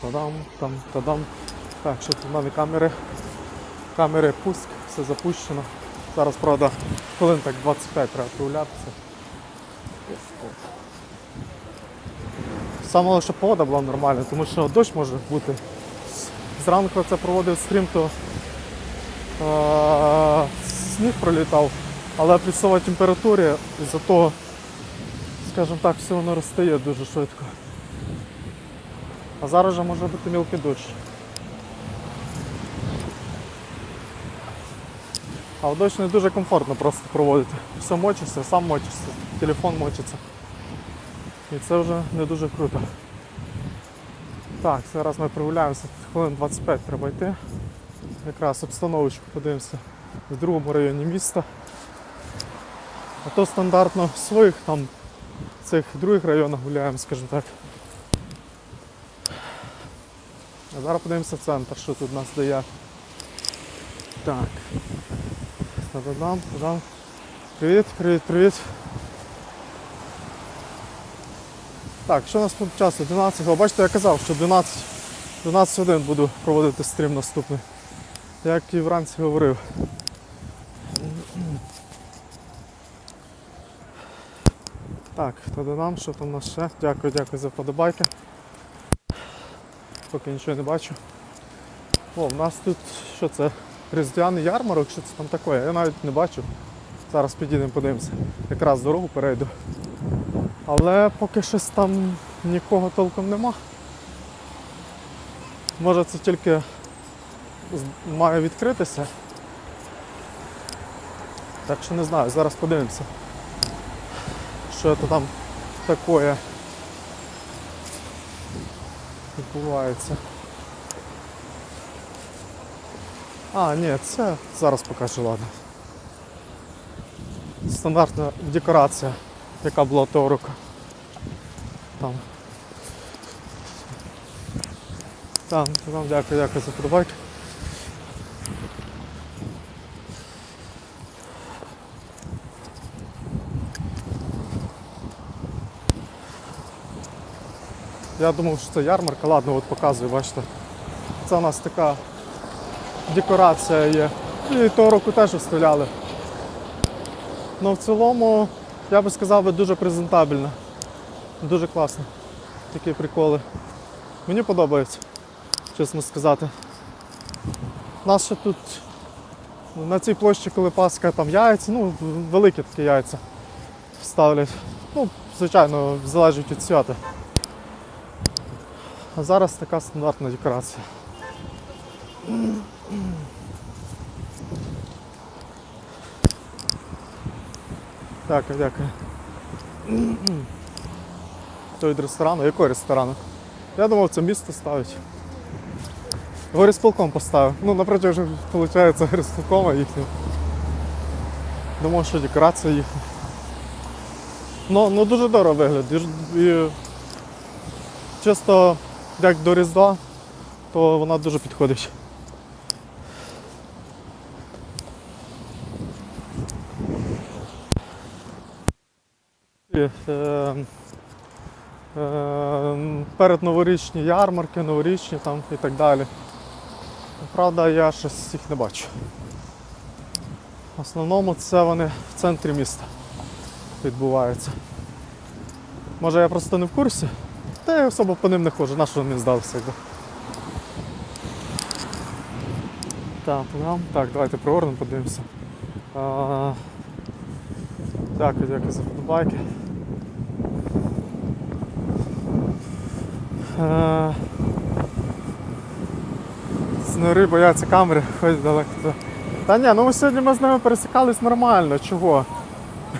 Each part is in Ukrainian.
тадам, там, тадам. Так, що тут мене камери? Камери пуск, все запущено. Зараз, правда, хвилин так 25 треба прогулятися. Саме лише погода була нормальна, тому що дощ може бути. Зранку це проводив стрім, то е, сніг пролітав, але при високій температурі із-за того, скажімо так, все воно розстає дуже швидко. А зараз вже може бути мілкий дощ. А в дощ не дуже комфортно просто проводити. Все мочишся, сам мочишся, телефон мочиться. І це вже не дуже круто. Так, зараз ми прогуляємося, хвилин 25 треба йти. Якраз обстановочку подивимося в другому районі міста. А то стандартно в своїх там цих других районах гуляємо, скажімо так. Зараз подивимося центр, що тут у нас дає. Так. Привіт, привіт, привіт. Так, що у нас по часу? 12. О, бачите, я казав, що 12, 12 годин буду проводити стрім наступний. Як і вранці говорив. Так, тоді нам, що там у нас ще? Дякую, дякую за вподобайки. Поки нічого не бачу. О, в нас тут що це? Різдвяний ярмарок, що це там таке? Я навіть не бачу. Зараз підійдемо, подивимося. Якраз дорогу перейду. Але поки щось там нікого толком нема. Може це тільки має відкритися. Так що не знаю, зараз подивимося. Що це там таке відбувається. А, ні, це зараз покажу, ладно. Стандартна декорація, яка була того року. Там. Там, там, дякую, дякую за подобайки. Я думав, що це ярмарка, ладно, от показую, бачите. Це у нас така декорація є. І того року теж виставляли. Ну в цілому, я би сказав, дуже презентабельно. Дуже класно. Такі приколи. Мені подобається, чесно сказати. У нас ще тут на цій площі, коли Пасха, там яйця, ну, великі такі яйця ставлять. Ну, звичайно, залежить від свята. А зараз така стандартна декорація. Дякую, дякую. То від ресторану? Якого ресторану? Я думав, це місто ставить. Горісполком поставив. Ну, напроти вже виходить горісполкома їхнього. Думав, що декорація їхня. Ну, ну дуже дорого виглядає. І чисто як до Різдва, то вона дуже підходить. Е, е, перед новорічні ярмарки, новорічні там і так далі. Правда, я щось їх не бачу. В основному це вони в центрі міста відбуваються. Може я просто не в курсі? Та я особо по ним не ходжу, на що здалося якби. Так, програм. Так, давайте приорнемо, подивимося. А, Дякую, дякую за вподобайки. Е, Снори бояться камери, ходять далеко. Та ні, ну сьогодні ми з ними пересікались нормально, чого?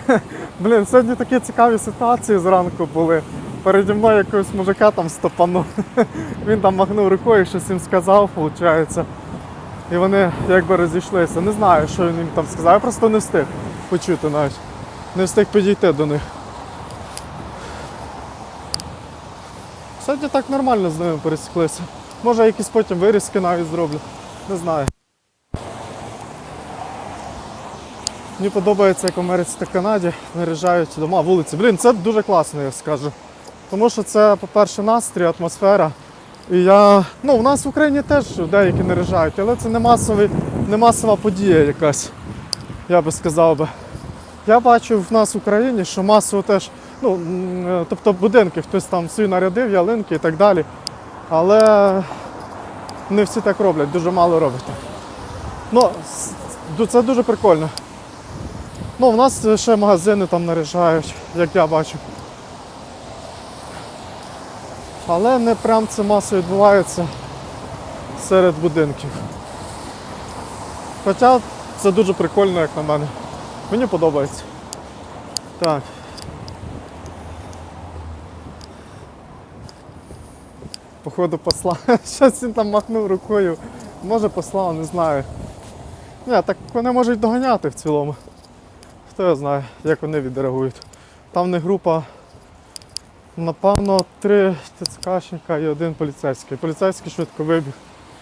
Блін, сьогодні такі цікаві ситуації зранку були. Переді мною якогось мужика там стопанув. Він там махнув рукою, щось їм сказав, виходить. І вони якби розійшлися. Не знаю, що він їм там сказав. Я просто не встиг почути навіть. Не встиг підійти до них. Сьогодні так нормально з ними пересіклися. Може якісь потім вирізки навіть зроблю. Не знаю. Мені подобається, як в Америці та Канаді наряжають дома, вулиці. Блін, це дуже класно, я скажу. Тому що це, по-перше, настрій, атмосфера. І я. Ну, в нас в Україні теж деякі наряжають, але це не, масовий, не масова подія якась, я би сказав би. Я бачу в нас в Україні, що масово теж, ну, е, тобто будинки, хтось там свій нарядив, ялинки і так далі. Але не всі так роблять, дуже мало роблять. Ну, це дуже прикольно. Ну, в нас ще магазини там наряжають, як я бачу. Але не прям це масово відбувається серед будинків. Хоча це дуже прикольно, як на мене. Мені подобається. Так. Походу послав. Щось він там махнув рукою. Може послав, не знаю. Ні, так вони можуть доганяти в цілому. Хто я знає, як вони відреагують. Там не група, напевно, три ТЦКшника і один поліцейський. Поліцейський швидко вибіг,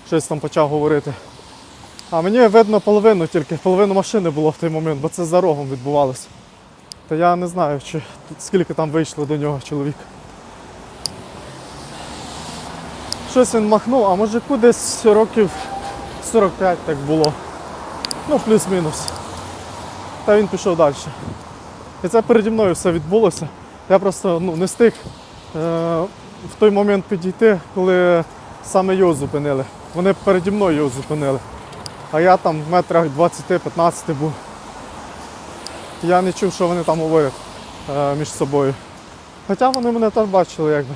щось там почав говорити. А мені видно половину тільки, половину машини було в той момент, бо це за рогом відбувалося. Та я не знаю, чи скільки там вийшло до нього чоловік. Щось він махнув, а може кудись років 45 так було. Ну, плюс-мінус. Та він пішов далі. І це переді мною все відбулося. Я просто ну, не встиг е, в той момент підійти, коли саме його зупинили. Вони переді мною його зупинили. А я там в метрах 20-15 був. Я не чув, що вони там говорять е, між собою. Хоча вони мене теж бачили, якби.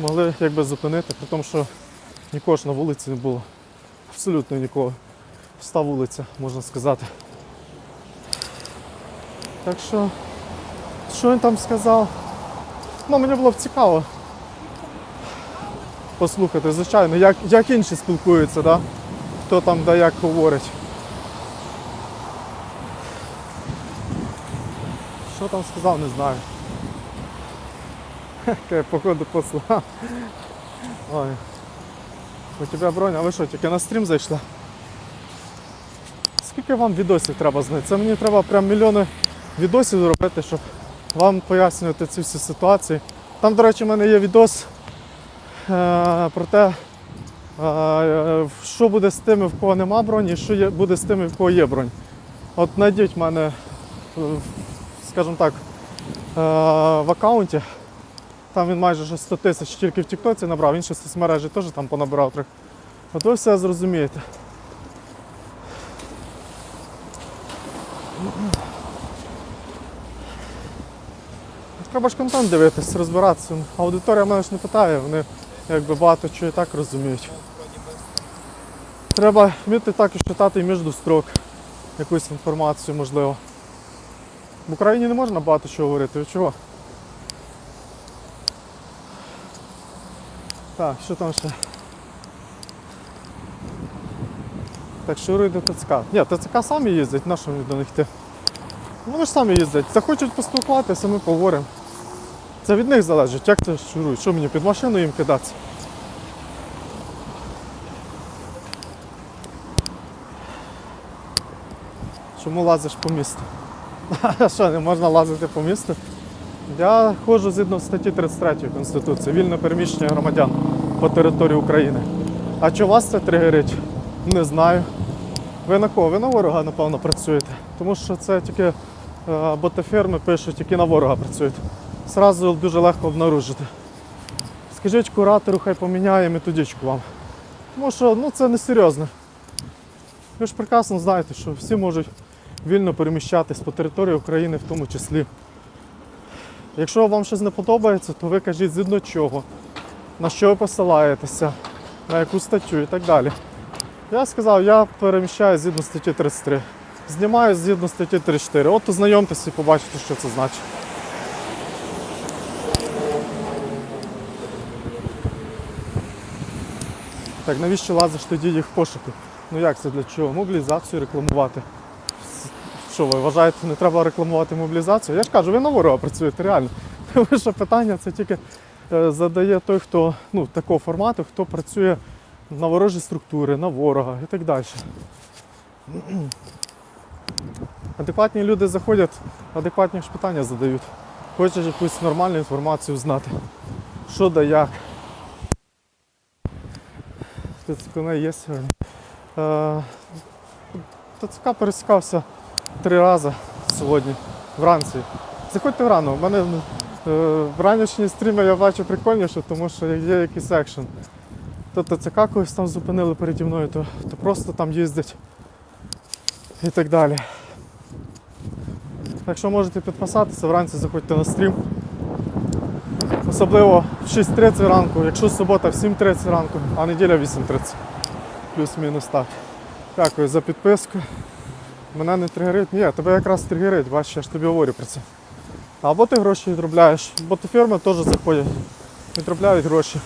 Могли якби зупинити, при тому, що нікого ж на вулиці не було. Абсолютно нікого. Пуста вулиця, можна сказати. Так що, що він там сказав? Ну, мені було б цікаво послухати, звичайно, як, як інші спілкуються, да? хто там де як говорить. Що там сказав, не знаю. Хе, походу послав. Ой. У тебе броня, а ви що, тільки на стрім зайшла? Скільки вам відосів треба знати? Це мені треба прям мільйони відосів зробити, щоб вам пояснювати ці всі ситуації. Там, до речі, в мене є відос е, про те, е, що буде з тими, в кого нема броні, і що буде з тими, в кого є бронь. От знайдіть в мене, е, скажімо так, в аккаунті. Там він майже 100 тисяч тільки в Тіктоці набрав, інші соцмережі теж там понабирав трохи. От ви все зрозумієте. Треба ж контент дивитись, розбиратися. Аудиторія мене ж не питає, вони якби багато чого і так розуміють. Треба вміти також читати між строк якусь інформацію, можливо. В Україні не можна багато чого говорити, ви чого? Так, що там ще? Так, шуруй до ТЦК. Ні, ТЦК самі їздять, на що мені до них йти? Вони ж самі їздять. Захочуть поспілкуватися, ми поговоримо. Це від них залежить, як це шурують, що мені під машину їм кидатися. Чому лазиш по місту? А що, не можна лазити по місту? Я ходжу згідно статті 33 Конституції, вільне переміщення громадян по території України. А чи вас це тригерить? Не знаю. Ви на кого? Ви на ворога, напевно, працюєте. Тому що це тільки е, ботаферми пишуть, які на ворога працюють. Зразу дуже легко обнаружити. Скажіть куратору, хай поміняє методичку вам. Тому що ну, це не серйозно. Ви ж прекрасно знаєте, що всі можуть вільно переміщатись по території України в тому числі. Якщо вам щось не подобається, то ви кажіть згідно чого, на що ви посилаєтеся, на яку статтю і так далі. Я сказав, я переміщаю згідно статті 33. Знімаю згідно статті 34. От ознайомтеся і побачите, що це значить. Так, навіщо лазиш тоді їх в пошуку? Ну як це для чого? Мобілізацію рекламувати. Що ви вважаєте, не треба рекламувати мобілізацію? Я ж кажу, ви на ворога працюєте реально. Тому що питання це тільки е, задає той, хто ну, такого формату, хто працює на ворожі структури, на ворога і так далі. Адекватні люди заходять, адекватні ж питання задають. Хочеш якусь нормальну інформацію знати. Що да як. Спецкони є сьогодні. Е, ТЦК пересікався три рази сьогодні, вранці. Заходьте рано. У мене е, в ранішні стріми я бачу прикольніше, тому що є якийсь екшен. То ТЦК когось там зупинили переді мною, то, то просто там їздять і так далі. Якщо можете підписатися, вранці заходьте на стрім. Особливо в 6.30 ранку, якщо субота в 7.30 ранку, а неділя в 8.30. Плюс-мінус так. Дякую за підписку. Мене не тригерить. Ні, тебе якраз тригерить, бачиш, я ж тобі говорю про це. Або ти гроші відробляєш, бо ти фірми теж заходять, відробляють гроші,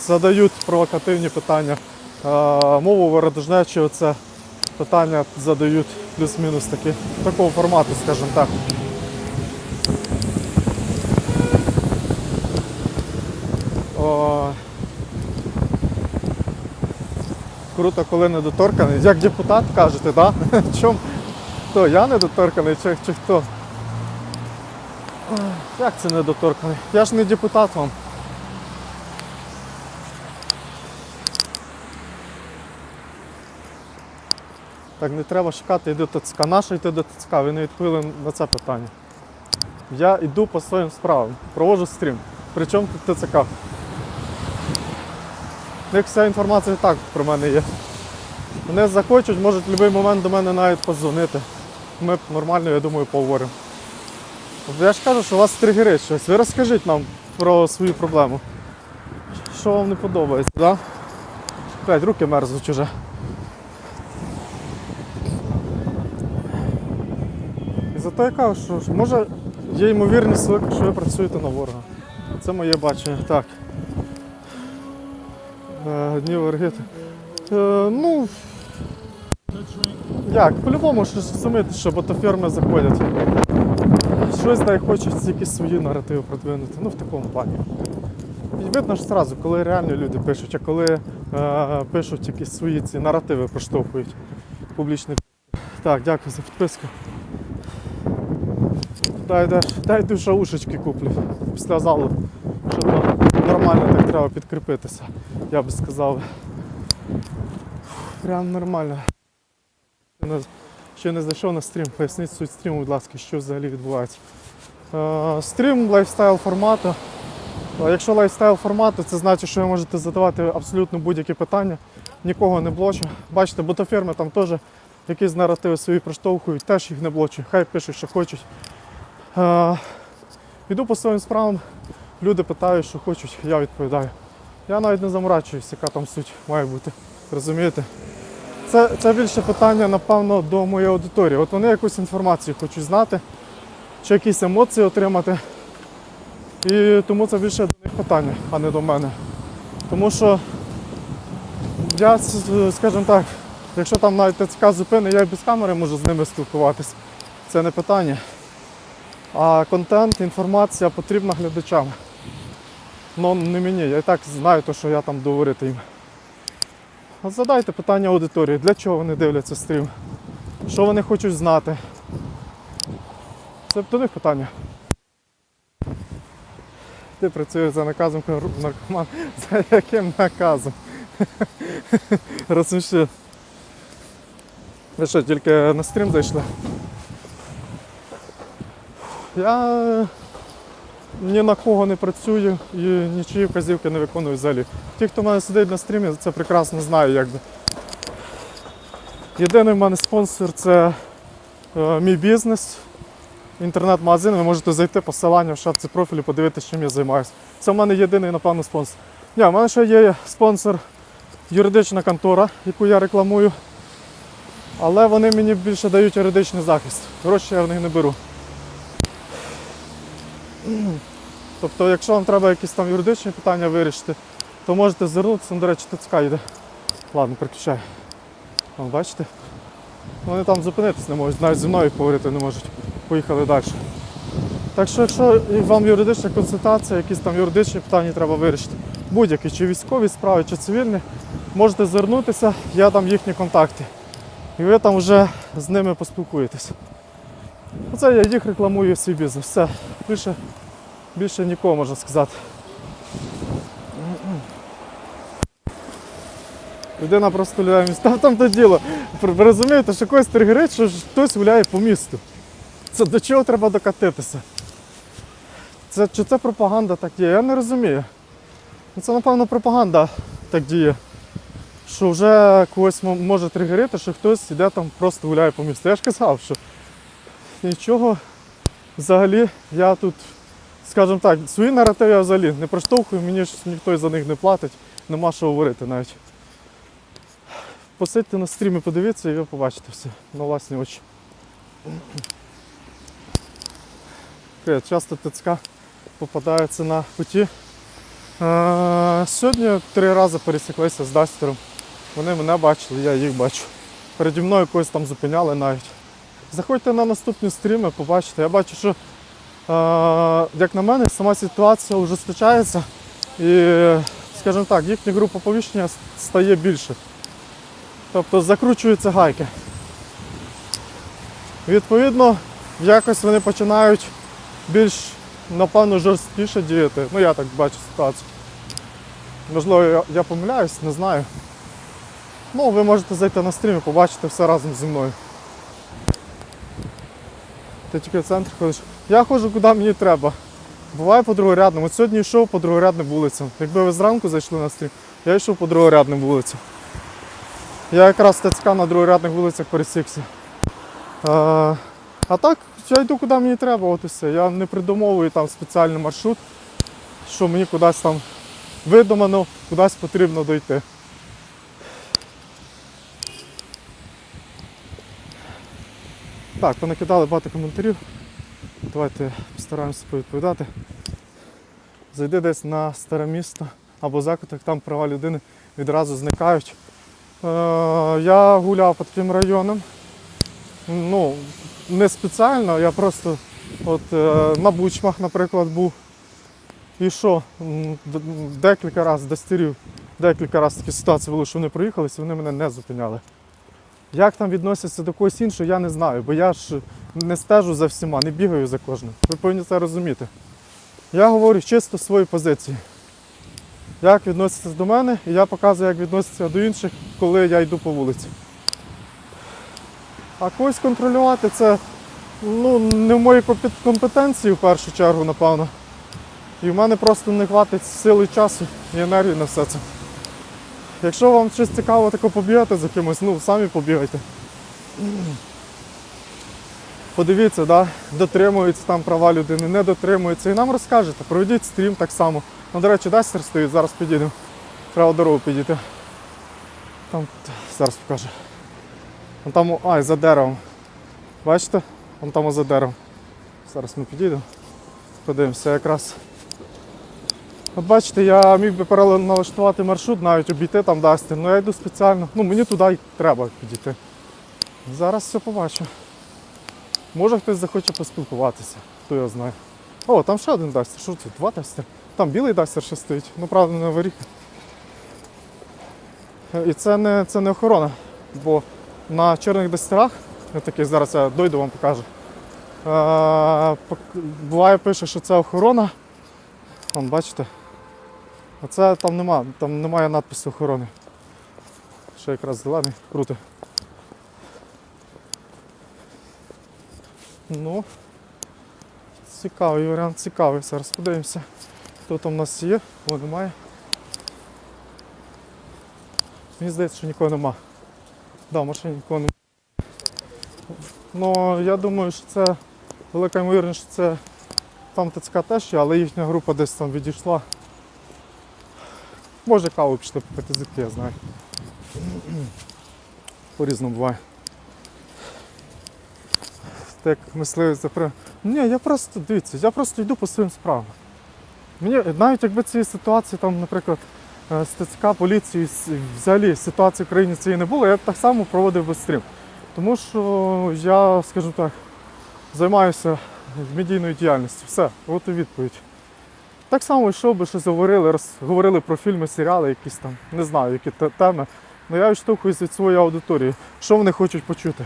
задають провокативні питання. Мову вородожнечі, оце питання задають плюс-мінус такі, такого формату, скажімо так. Круто, коли недоторканий. Як депутат кажете? Да? Чом? Хто? Я недоторканий чи, чи хто? Як це недоторканий? Я ж не депутат вам. Так не треба шукати, йди ТЦК. Нащо йти до ТЦК? Ви не відповіли на це питання. Я йду по своїм справам, проводжу стрім. Причому тут ТЦК? У них вся інформація так про мене є. Вони захочуть, можуть в будь-який момент до мене навіть подзвонити. Ми нормально, я думаю, поговоримо. Я ж кажу, що у вас тригерить щось. Ви розкажіть нам про свою проблему. Що вам не подобається? Да? Блядь, руки мерзнуть уже. І зато я кажу, що може є ймовірність що ви працюєте на ворога. Це моє бачення. Так. Е, Дні Вергити. Е, ну. Як? По-любому ж розумієте, що ботоферми заходять. Щось дай хочуть якісь свої наративи продвинути. Ну в такому плані. І видно ж зразу, коли реальні люди пишуть, а коли е, пишуть якісь свої ці наративи проштовхують публічний. Так, дякую за підписку. Дай, дай, дай душа ушечки куплю після залу. Що то нормально так треба підкріпитися, я би сказав. Прям нормально. Ще не зайшов на стрім, поясніть суть стріму, будь ласка, що взагалі відбувається. Е, стрім лайфстайл формату. Якщо лайфстайл формату, це значить, що ви можете задавати абсолютно будь-які питання, нікого не блочу. Бачите, ботоферми там теж якісь наративи свої проштовхують, теж їх не блочу. Хай пишуть, що хочуть. Е, Іду по своїм справам, люди питають, що хочуть, я відповідаю. Я навіть не заморачуюсь, яка там суть має бути. Розумієте? Це, це більше питання, напевно, до моєї аудиторії. От вони якусь інформацію хочуть знати, чи якісь емоції отримати. І тому це більше до них питання, а не до мене. Тому що я, скажімо так, якщо там навіть ТЦК зупини, я і без камери можу з ними спілкуватися. Це не питання. А контент, інформація потрібна глядачам. Ну не мені, я і так знаю, те, що я там говорити їм. Задайте питання аудиторії, для чого вони дивляться стрім, що вони хочуть знати. Це до питання. Ти працюєш за наказом наркоман. За яким наказом? Розумієш? Ви що, тільки на стрім зайшли? Я ні на кого не працюю і нічиї вказівки не виконую взагалі. Ті, хто в мене сидить на стрімі, це прекрасно знає, якби. Єдиний в мене спонсор це е, мій бізнес, інтернет-магазин. Ви можете зайти посилання в шапці профілю, подивитися, чим я займаюся. Це в мене єдиний, напевно, спонсор. Ні, в мене ще є спонсор юридична контора, яку я рекламую. Але вони мені більше дають юридичний захист. Гроші я в них не беру. Тобто, якщо вам треба якісь там юридичні питання вирішити, то можете звернутися, Ну, до речі, ТЦК йде. Ладно, переключай. Вон, бачите? Вони там зупинитись не можуть, навіть зі мною поговорити не можуть. Поїхали далі. Так що, якщо вам юридична консультація, якісь там юридичні питання треба вирішити, будь-які, чи військові справи, чи цивільні, можете звернутися, я дам їхні контакти. І ви там вже з ними поспілкуєтесь. Оце я їх рекламую свій бізнес. Все. Більше, більше нікого можна сказати. Людина просто гуляє в місто. Там то діло. Ви розумієте, що когось тригерить, що хтось гуляє по місту. Це до чого треба докатитися? Це, чи це пропаганда так діє? Я не розумію. Ну, Це, напевно, пропаганда так діє. Що вже когось може тригерити, що хтось іде там просто гуляє по місту. Я ж казав, що нічого взагалі я тут, скажімо так, свої наративи я взагалі не проштовхую, мені ж ніхто за них не платить, нема що говорити навіть. Посидьте на стрімі, подивіться і ви побачите все на власні очі. Часто ТЦК попадаються на путі. Е, Сьогодні три рази пересіклися з Дастером. Вони мене бачили, я їх бачу. Переді мною когось там зупиняли навіть. Заходьте на наступні стріми, побачите. Я бачу, що, е, як на мене, сама ситуація ужесточається і, скажімо так, їхня група повіщення стає більше. Тобто закручуються гайки. Відповідно, якось вони починають більш, напевно, жорсткіше діяти. Ну, я так бачу ситуацію. Можливо, я, я помиляюсь, не знаю. Ну, ви можете зайти на стрім і побачити все разом зі мною. Ти тільки в центр ходиш. Я ходжу куди мені треба. Буває по другорядному. От сьогодні йшов по другорядним вулицям. Якби ви зранку зайшли на стрім, я йшов по другорядним вулицям. Я якраз ТЦК на другорядних вулицях пересікся. А, а так, я йду куди мені треба, от і все. Я не придумовую там спеціальний маршрут, що мені кудись там видумано, кудись потрібно дойти. Так, понакидали багато коментарів. Давайте постараємося повідповідати. Зайди десь на старе місто або закуток, там права людини відразу зникають. Е, я гуляв по таким районам. Ну, не спеціально, я просто от, е, на Бучмах, наприклад, був. І що? Декілька разів достірів, декілька разів такі ситуації були, що вони проїхалися, вони мене не зупиняли. Як там відносяться до когось іншого, я не знаю, бо я ж не стежу за всіма, не бігаю за кожним. Ви повинні це розуміти. Я говорю чисто свої позиції. Як відносяться до мене, і я показую, як відносяться до інших, коли я йду по вулиці. А когось контролювати це ну, не в моїй компетенції в першу чергу, напевно. І в мене просто не хватить сили часу і енергії на все це. Якщо вам щось цікаво тако побігати за кимось, ну самі побігайте. Подивіться, да? дотримуються там права людини, не дотримуються. І нам розкажете, проведіть стрім так само. Ну, до речі, Дастер стоїть, зараз підійдемо. Треба дорогу підійти. Там зараз покажу. Вон там, ай, за деревом. Бачите? Вон там за деревом. Зараз ми підійдемо. Подивимося якраз. От бачите, я міг би переналаштувати маршрут, навіть обійти там Дастер, але я йду спеціально. Ну мені туди треба підійти. Зараз все побачу. Може хтось захоче поспілкуватися, хто його знає. О, там ще один Дастер. Що це? Два Дастер? Там білий Дастер ще стоїть. Ну правда не варіг. І це не, це не охорона, бо на чорних дастерах, я такий зараз я дойду вам покажу. Е, буває пише, що це охорона. Вон, бачите? А це там нема, там немає надпису охорони. Ще якраз зелений, круто. Ну, цікавий варіант, цікавий. Зараз подивимося. Хто там у нас є? О, немає. Мені здається, що нікого нема. Да, в машині нікого немає. Ну, я думаю, що це велика ймовірність, що це там ТЦК теж є, але їхня група десь там відійшла. Може каву пішли попити зірки, я знаю. По-різному буває. Так мисливець запри. Ні, я просто, дивіться, я просто йду по своїм справам. Мені навіть якби цієї ситуації, там, наприклад, е, з ТЦК, поліції, взагалі ситуації в країні цієї не було, я б так само проводив би стрім. Тому що я, скажімо так, займаюся медійною діяльністю. Все, от і відповідь. Так само йшов би, щось говорили, роз, говорили про фільми, серіали, якісь там, не знаю, які теми. Але я відштовхуюсь від своєї аудиторії. Що вони хочуть почути?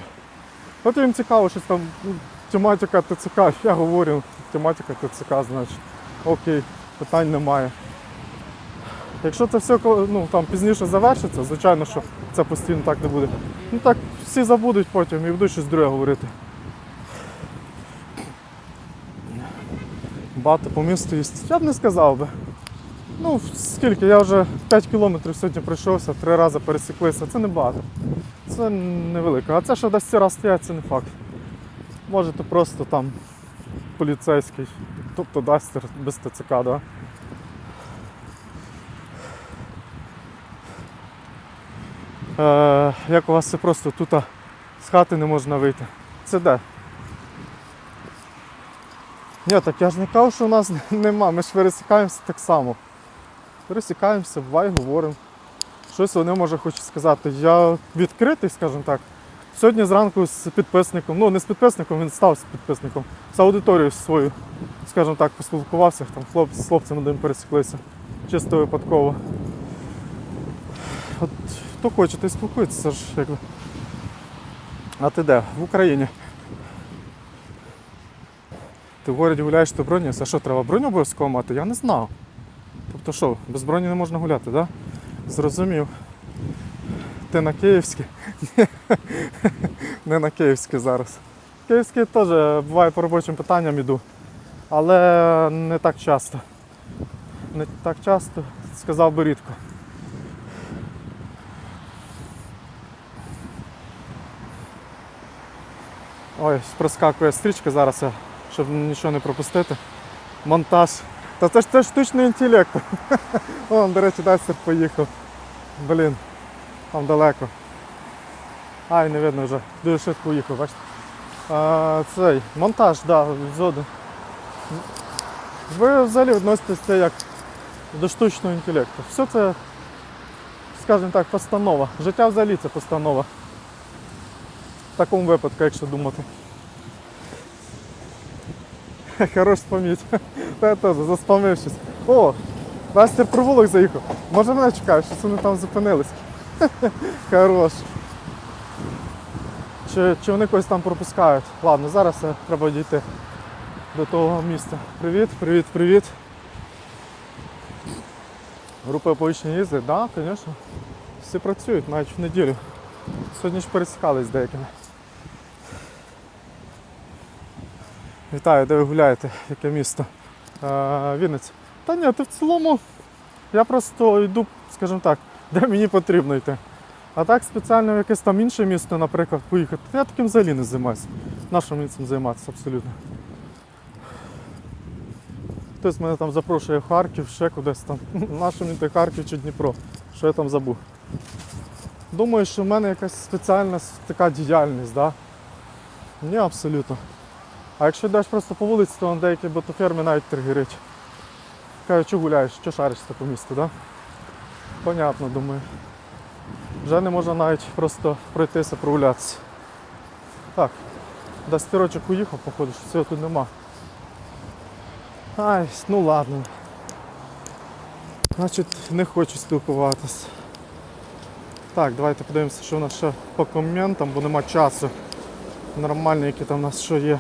От їм цікаво, щось там, ну, тематика ТЦК, я говорю, тематика ТЦК, значить. Окей, питань немає. Якщо це все ну, там, пізніше завершиться, звичайно, що це постійно так не буде. Ну так всі забудуть потім і будуть щось друге говорити. Багато по місту їсть. Я б не сказав би. Ну, скільки? Я вже 5 кілометрів сьогодні пройшовся, три рази пересіклися. Це не багато. Це невелико. А це, що десь ці раз стоять, це не факт. Може, то просто там поліцейський, тобто дастер без ТЦК, да? Е, як у вас це просто тут з хати не можна вийти? Це де? Ні, так я ж не кажу, що у нас нема, ми ж пересікаємося так само. Пересікаємося, буває, говоримо. Щось вони може хочуть сказати. Я відкритий, скажімо так. Сьогодні зранку з підписником, ну не з підписником, він став з підписником, з аудиторією свою, скажімо так, поспілкувався, там хлоп, з хлопцем одним пересіклися. Чисто випадково. От хто хоче, той спілкується, це ж якби. А ти де? В Україні. Ти в городі гуляєш, ти броню, а що, треба броню обов'язково мати? Я не знав. Тобто що, без броні не можна гуляти, так? Да? Зрозумів. Ти на Київській? Не на Київській зараз. Київський теж буває по робочим питанням іду. Але не так часто. Не так часто, сказав би рідко. Ой, проскакує стрічка зараз, я, щоб нічого не пропустити. Монтаж. Та це ж це штучний інтелект. Вон, до речі, Дастер поїхав. Блін, там далеко. Ай, не видно вже. Дуже швидко уїхав, бачите. А, цей, монтаж, да, згоден. Ви взагалі відноситесь це як до штучного інтелекту. Все це, скажімо так, постанова. Життя взагалі це постанова. В такому випадку, якщо думати. Хорош спам'ять. Та теж заспамив. О, Настя провулок заїхав. Може мене чекаєш, що вони там зупинились. Хорош. Чи, чи вони когось там пропускають? Ладно, зараз е, треба дійти до того місця. Привіт, привіт, привіт. Група оповіщення їздить, так, да, звісно. Всі працюють навіть в неділю. Сьогодні ж пересікались деякими. Вітаю, де ви гуляєте? Яке місто? Е, Вінниця. Та ні, то в цілому я просто йду, скажімо так, де мені потрібно йти. А так спеціально в якесь там інше місто, наприклад, поїхати. Я таким взагалі не займаюся. Нащо мені цим займатися абсолютно? Хтось мене там запрошує в Харків, ще кудись там. Нащо мені той Харків чи Дніпро? Що я там забув? Думаю, що в мене якась спеціальна така діяльність, да? Ні, абсолютно. А якщо йдеш просто по вулиці, то деякі ботоферми навіть тригерить. Кажуть, що гуляєш, що шаришся по місту, да? Понятно, думаю. Вже не можна навіть просто пройтися, прогулятися. Так, дастирочок уїхав, походу, що цього тут нема. Ай, ну ладно. Значить, не хочу спілкуватися. Так, давайте подивимося, що у нас ще по коментам, бо нема часу. Нормально, які там у нас що є.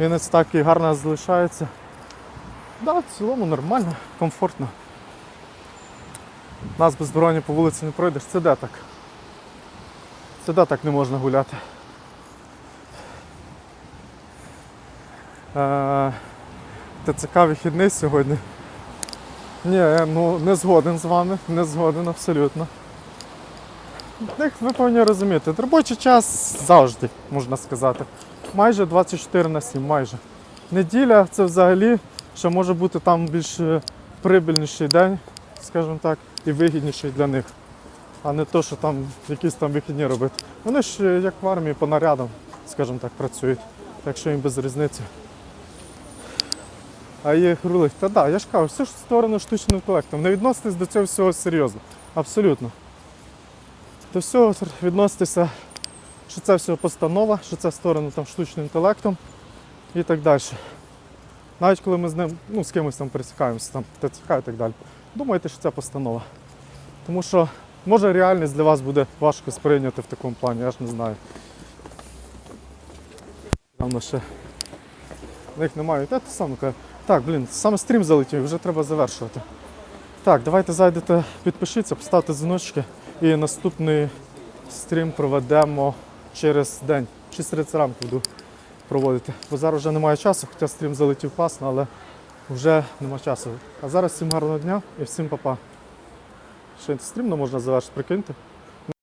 Вінець так і гарно залишається. Да, в цілому нормально, комфортно. Нас без броні по вулиці не пройдеш. Це де так? Це де так не можна гуляти. Е, ТЦК вихідний сьогодні. Ні, ну не згоден з вами, не згоден абсолютно. Як ви повинні розуміти, робочий час завжди, можна сказати. Майже 24 на 7, майже. Неділя це взагалі, що може бути там більш е, прибильніший день, скажімо так, і вигідніший для них. А не то, що там якісь там вихідні робити. Вони ж е, як в армії по нарядам, скажімо так, працюють. Так що їм без різниці. А їх рулить. Та да, я ж кажу, все ж створено штучним інтелектом. Не відноситесь до цього всього серйозно. Абсолютно. До всього відноситися, що це все постанова, що це створено там штучним інтелектом і так далі. Навіть коли ми з ним, ну, з кимось там пересікаємося, там, ТЦК і так далі. Думайте, що це постанова. Тому що може реальність для вас буде важко сприйняти в такому плані, я ж не знаю. Там ще. В них немає. Та те саме каже. Так, блін, саме стрім залетів, вже треба завершувати. Так, давайте зайдете, підпишіться, поставте дзвіночки. І наступний стрім проведемо через день. 6.30 ранку буду проводити. Бо зараз вже немає часу, хоча стрім залетів пасно, але вже немає часу. А зараз всім гарного дня і всім па-па. Ще стрімно можна завершити, прикиньте.